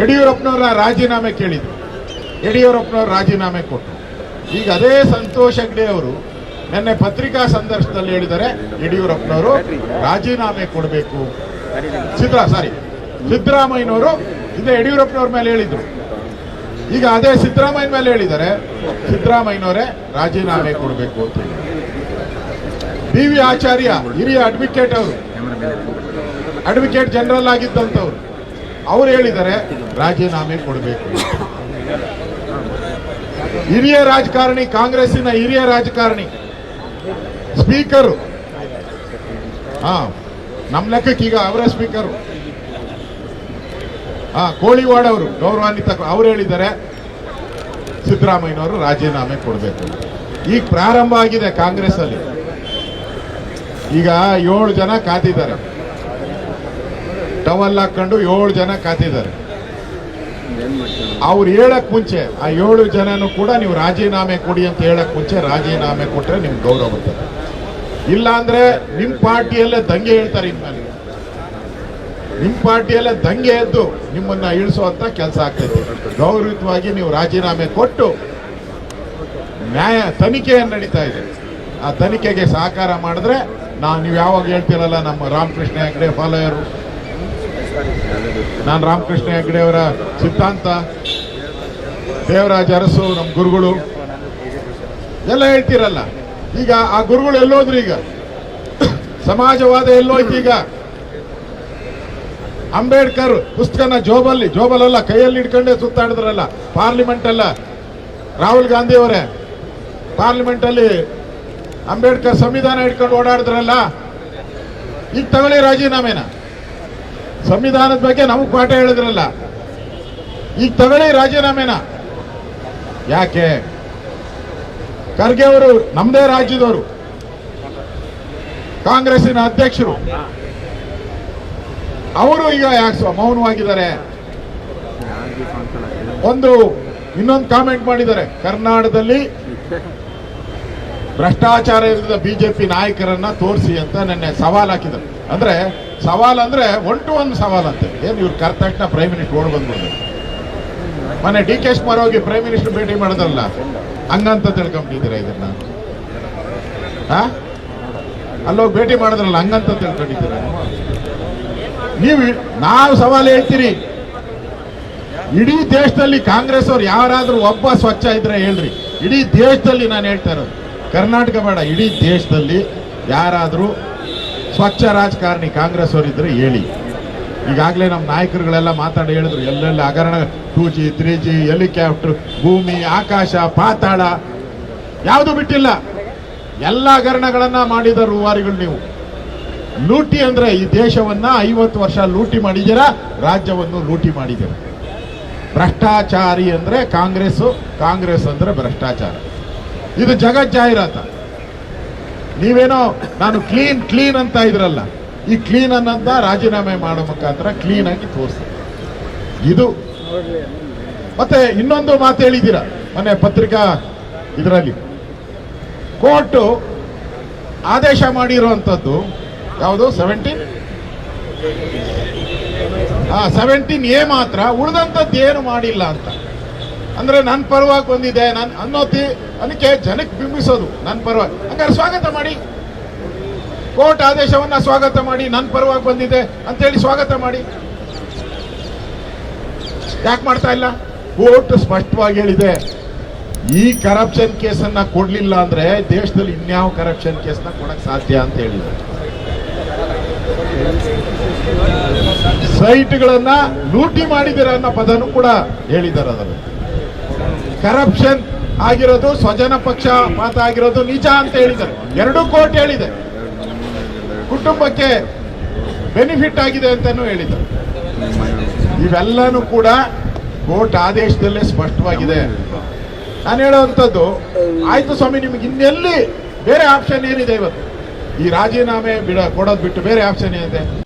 ಯಡಿಯೂರಪ್ಪನವರ ರಾಜೀನಾಮೆ ಕೇಳಿದ್ರು. ಯಡಿಯೂರಪ್ಪನವರು ರಾಜೀನಾಮೆ ಕೊಟ್ಟರು. ಈಗ ಅದೇ ಸಂತೋಷ್ ಹೆಗ್ಡೆ ಅವರು ನಿನ್ನೆ ಪತ್ರಿಕಾ ಸಂದರ್ಶನದಲ್ಲಿ ಹೇಳಿದರೆ ಯಡಿಯೂರಪ್ಪನವರು ರಾಜೀನಾಮೆ ಕೊಡಬೇಕು. ಸಿದ್ದರಾ ಸಾರಿ ಸಿದ್ದರಾಮಯ್ಯನವರು ಹಿಂದೆ ಯಡಿಯೂರಪ್ಪನವ್ರ ಮೇಲೆ ಹೇಳಿದ್ರು. ಈಗ ಅದೇ ಸಿದ್ದರಾಮಯ್ಯನ ಮೇಲೆ ಹೇಳಿದ್ದಾರೆ, ಸಿದ್ದರಾಮಯ್ಯನವರೇ ರಾಜೀನಾಮೆ ಕೊಡಬೇಕು ಅಂತ ಬಿ ವಿ ಆಚಾರ್ಯ, ಹಿರಿಯ ಅಡ್ವೊಕೇಟ್ ಅವರು. ಅಡ್ವೊಕೇಟ್ ಜನರಲ್ ಆಗಿದ್ದಂಥವ್ರು. ಅವ್ರು ಹೇಳಿದ್ದಾರೆ, ರಾಜೀನಾಮೆ ಕೊಡಬೇಕು. ಹಿರಿಯ ರಾಜಕಾರಣಿ, ಕಾಂಗ್ರೆಸ್ಸಿನ ಹಿರಿಯ ರಾಜಕಾರಣಿ, ಸ್ಪೀಕರು. ಹಾ ನಮ್ಮ ಲೆಕ್ಕಕ್ಕೆ ಈಗ ಅವರೇ ಸ್ಪೀಕರು. ಹಾ, ಕೋಳಿವಾಡ ಅವರು, ಗೌರವಾನ್ವಿತ ಅವ್ರು ಹೇಳಿದ್ದಾರೆ, ಸಿದ್ದರಾಮಯ್ಯನವರು ರಾಜೀನಾಮೆ ಕೊಡಬೇಕು. ಈಗ ಪ್ರಾರಂಭ ಆಗಿದೆ ಕಾಂಗ್ರೆಸ್ ಅಲ್ಲಿ ಈಗ ಏಳು ಜನ ಕಾತಿದ್ದಾರೆ ಟವಲ್ ಹಾಕೊಂಡು ಏಳು ಜನ ಕಾತಿದ್ದಾರೆ. ಅವ್ರು ಹೇಳಕ್ ಮುಂಚೆ, ಆ ಏಳು ಜನನು ಕೂಡ ನೀವು ರಾಜೀನಾಮೆ ಕೊಡಿ ಅಂತ ಹೇಳಕ್ ಮುಂಚೆ ರಾಜೀನಾಮೆ ಕೊಟ್ರೆ ನಿಮ್ಗೆ ಗೌರವ ಬರ್ತದೆ. ಇಲ್ಲ ಅಂದ್ರೆ ನಿಮ್ ಪಾರ್ಟಿಯಲ್ಲೇ ದಂಗೆ ಹೇಳ್ತಾರೆ ಇನ್ಮೇಲೆ ನಿಮ್ ಪಾರ್ಟಿಯಲ್ಲೇ ದಂಗೆ ಎದ್ದು ನಿಮ್ಮನ್ನ ಇಳಿಸುವಂತ ಕೆಲಸ ಆಗ್ತೈತೆ. ಗೌರವಯುತವಾಗಿ ನೀವು ರಾಜೀನಾಮೆ ಕೊಟ್ಟು ನ್ಯಾಯ ತನಿಖೆ ನಡೀತಾ ಇದೆ. ಆ ತನಿಖೆಗೆ ಸಹಕಾರ ಮಾಡಿದ್ರೆ ನಾವು ನೀವು ಯಾವಾಗ ಹೇಳ್ತೀರಲ್ಲ ನಮ್ಮ ರಾಮಕೃಷ್ಣ ಹೆಗ್ಡೆ, ಫಾಲೋಯರು ನಾನು ರಾಮಕೃಷ್ಣ ಹೆಗ್ಡೆ ಅವರ ಸಿದ್ಧಾಂತ, ದೇವರಾಜ ಅರಸು ನಮ್ಮ ಗುರುಗಳು, ಎಲ್ಲ ಹೇಳ್ತೀರಲ್ಲ. ಈಗ ಆ ಗುರುಗಳು ಎಲ್ಲೋದ್ರು ಈಗ? ಸಮಾಜವಾದ ಎಲ್ಲೋಯ್ತು ಈಗ? ಅಂಬೇಡ್ಕರ್ ಪುಸ್ತಕನ ಜೋಬಲ್ಲಿ, ಜೋಬಲಲ್ಲ, ಕೈಯಲ್ಲಿ ಇಟ್ಕೊಂಡೇ ಸುತ್ತಾಡಿದ್ರಲ್ಲ ಪಾರ್ಲಿಮೆಂಟ್ ಅಲ್ಲ. ರಾಹುಲ್ ಗಾಂಧಿ ಅವರೇ ಪಾರ್ಲಿಮೆಂಟ್ ಅಲ್ಲಿ ಅಂಬೇಡ್ಕರ್ ಸಂವಿಧಾನ ಇಟ್ಕೊಂಡು ಓಡಾಡಿದ್ರಲ್ಲ? ಈಗ ತಗೊಳ್ಳಿ ರಾಜೀನಾಮೆನ. ಸಂವಿಧಾನದ ಬಗ್ಗೆ ನಮಗ್ ಪಾಠ ಹೇಳಿದ್ರಲ್ಲ. ಈಗ ತಗೊಳ್ಳಿ ರಾಜೀನಾಮೆನ. ಯಾಕೆ? ಖರ್ಗೆ ಅವರು ನಮ್ಮದೇ ರಾಜ್ಯದವರು. ಕಾಂಗ್ರೆಸ್ಸಿನ ಅಧ್ಯಕ್ಷರು. ಅವರು ಈಗ ಯಾಕೆ ಮೌನವಾಗಿದ್ದಾರೆ? ಒಂದು, ಇನ್ನೊಂದು ಕಾಮೆಂಟ್ ಮಾಡಿದ್ದಾರೆ. ಕರ್ನಾಟಕದಲ್ಲಿ ಭ್ರಷ್ಟಾಚಾರ ಇಲ್ಲದ ಬಿಜೆಪಿ ನಾಯಕರನ್ನ ತೋರಿಸಿ ಅಂತ ನಿನ್ನೆ ಸವಾಲ್ ಹಾಕಿದ್ರು ಅಂದ್ರೆ ಸವಾಲ್ ಅಂದ್ರೆ ಒನ್ ಟು ಒನ್ ಸವಾಲ್ ಅಂತೆ. ಏನು ಇವ್ರು ಕರೆದ ತಕ್ಷಣ ಪ್ರೈಮ್ ಮಿನಿಸ್ಟರ್ ಓಡ್ ಬಂದ್ಬಿಡ್ದು ಮೊನ್ನೆ ಡಿ ಕೆ ಶಿವಕುಮಾರ್ ಹೋಗಿ ಪ್ರೈಮ್ ಮಿನಿಸ್ಟರ್ ಭೇಟಿ ಮಾಡೋದಲ್ಲ ಹಂಗಂತ ತಿಳ್ಕೊಂಡಿದ್ದೀರಾ ಇದನ್ನ? ಆ? ಅಲ್ಲೋಗಿ ಭೇಟಿ ಮಾಡಿದ್ರಲ್ಲ, ಹಂಗಂತ ತಿಳ್ಕೊಂಡಿದ್ದೀರಾ? ನೀವು ನಾವು ಸವಾಲು ಹೇಳ್ತೀರಿ. ಇಡೀ ದೇಶದಲ್ಲಿ ಕಾಂಗ್ರೆಸ್ ಅವ್ರು ಯಾರಾದರೂ ಒಬ್ಬ ಸ್ವಚ್ಛ ಇದ್ರೆ ಹೇಳ್ರಿ. ಇಡೀ ದೇಶದಲ್ಲಿ ನಾನು ಹೇಳ್ತಾ ಇರೋದು. ಕರ್ನಾಟಕ ಬೇಡ, ಇಡೀ ದೇಶದಲ್ಲಿ ಯಾರಾದ್ರೂ ಸ್ವಚ್ಛ ರಾಜಕಾರಣಿ ಕಾಂಗ್ರೆಸ್ ಅವರಿದ್ರೆ ಹೇಳಿ. ಈಗಾಗಲೇ ನಮ್ಮ ನಾಯಕರುಗಳೆಲ್ಲ ಮಾತಾಡಿ ಹೇಳಿದ್ರು, ಎಲ್ಲೆಲ್ಲ ಹಗರಣ two G three G helicopter, ಭೂಮಿ, ಆಕಾಶ, ಪಾತಾಳ, ಯಾವುದು ಬಿಟ್ಟಿಲ್ಲ. ಎಲ್ಲ ಹಗರಣಗಳನ್ನ ಮಾಡಿದ ರೂವಾರಿಗಳು ನೀವು. ಲೂಟಿ ಅಂದ್ರೆ ಈ ದೇಶವನ್ನ ಐವತ್ತು ವರ್ಷ ಲೂಟಿ ಮಾಡಿದ್ದೀರಾ, ರಾಜ್ಯವನ್ನು ಲೂಟಿ ಮಾಡಿದ್ದೀರಾ? ಭ್ರಷ್ಟಾಚಾರಿ ಅಂದ್ರೆ ಕಾಂಗ್ರೆಸ್ ಕಾಂಗ್ರೆಸ್ ಅಂದ್ರೆ ಭ್ರಷ್ಟಾಚಾರ. ಇದು ಜಗತ್ ಜಾಹೀರಾತ ನೀವೇನೋ, ನಾನು ಕ್ಲೀನ್ ಕ್ಲೀನ್ ಅಂತ ಇದ್ರಲ್ಲ, ಈ ಕ್ಲೀನ್ ಅನ್ನಂತ ರಾಜೀನಾಮೆ ಮಾಡೋ ಮುಖಾಂತರ ಕ್ಲೀನ್ ಆಗಿ ತೋರಿಸಿ. ಇದು. ಮತ್ತೆ ಇನ್ನೊಂದು ಮಾತು ಹೇಳಿದ್ದೀರಾ? ಮೊನ್ನೆ ಪತ್ರಿಕಾ ಇದರಲ್ಲಿ. ಕೋರ್ಟು ಆದೇಶ ಮಾಡಿರುವಂಥದ್ದು ಯಾವುದು? ಸೆವೆಂಟೀನ್ ಹಾ ಸೆವೆಂಟೀನ್ ಎ ಮಾತ್ರ, ಉಳಿದಂಥದ್ದು ಏನು ಮಾಡಿಲ್ಲ ಅಂತ. ಅಂದ್ರೆ ನನ್ನ ಪರವಾಗಿ ಬಂದಿದೆ, ನಾನು ಅನ್ನೋತಿ ಅದಕ್ಕೆ ಜನಕ್ಕೆ ಬಿಂಬಿಸೋದು ನನ್ನ ಪರವಾಗಿ. ಹಂಗಾರೆ ಸ್ವಾಗತ ಮಾಡಿ. ಕೋರ್ಟ್ ಆದೇಶವನ್ನ ಸ್ವಾಗತ ಮಾಡಿ ನನ್ನ ಪರವಾಗಿ ಬಂದಿದೆ ಅಂತೇಳಿ ಸ್ವಾಗತ ಮಾಡಿ. ಯಾಕೆ ಮಾಡ್ತಾ ಇಲ್ಲ? ಕೋರ್ಟ್ ಸ್ಪಷ್ಟವಾಗಿ ಹೇಳಿದೆ, ಈ ಕರಪ್ಷನ್ ಕೇಸನ್ನ ಕೊಡ್ಲಿಲ್ಲ ಅಂದ್ರೆ ದೇಶದಲ್ಲಿ ಇನ್ಯಾವ ಕರಪ್ಷನ್ ಕೇಸನ್ನ ಕೊಡಕ್ ಸಾಧ್ಯ ಅಂತ ಹೇಳಿದೆ. ಸೈಟ್ಗಳನ್ನ ಲೂಟಿ ಮಾಡಿದಿರ ಅನ್ನೋ ಪದನು ಕೂಡ ಹೇಳಿದ್ದಾರೆ ಅದರಲ್ಲಿ. ಕರಪ್ಷನ್ ಆಗಿರೋದು, ಸ್ವಜನ ಪಕ್ಷ ಪಾತ ಆಗಿರೋದು ನಿಜ ಅಂತ ಹೇಳಿದ್ದಾರೆ. ಎರಡು ಕೋರ್ಟ್ ಹೇಳಿದೆ. ಕುಟುಂಬಕ್ಕೆ ಬೆನಿಫಿಟ್ ಆಗಿದೆ ಅಂತಾನು ಹೇಳಿದ್ದಾರೆ. ಇವೆಲ್ಲನೂ ಕೂಡ ಕೋರ್ಟ್ ಆದೇಶದಲ್ಲೇ ಸ್ಪಷ್ಟವಾಗಿದೆ. ನಾನು ಹೇಳುವಂಥದ್ದು, ಆಯ್ತು ಸ್ವಾಮಿ, ನಿಮ್ಗೆ ಇನ್ನೆಲ್ಲಿ ಬೇರೆ ಆಪ್ಷನ್ ಏನಿದೆ ಇವತ್ತು? ಈ ರಾಜೀನಾಮೆ ಬಿಡ ಕೊಡೋದು ಬಿಟ್ಟು ಬೇರೆ ಆಪ್ಷನ್ ಏನಿದೆ?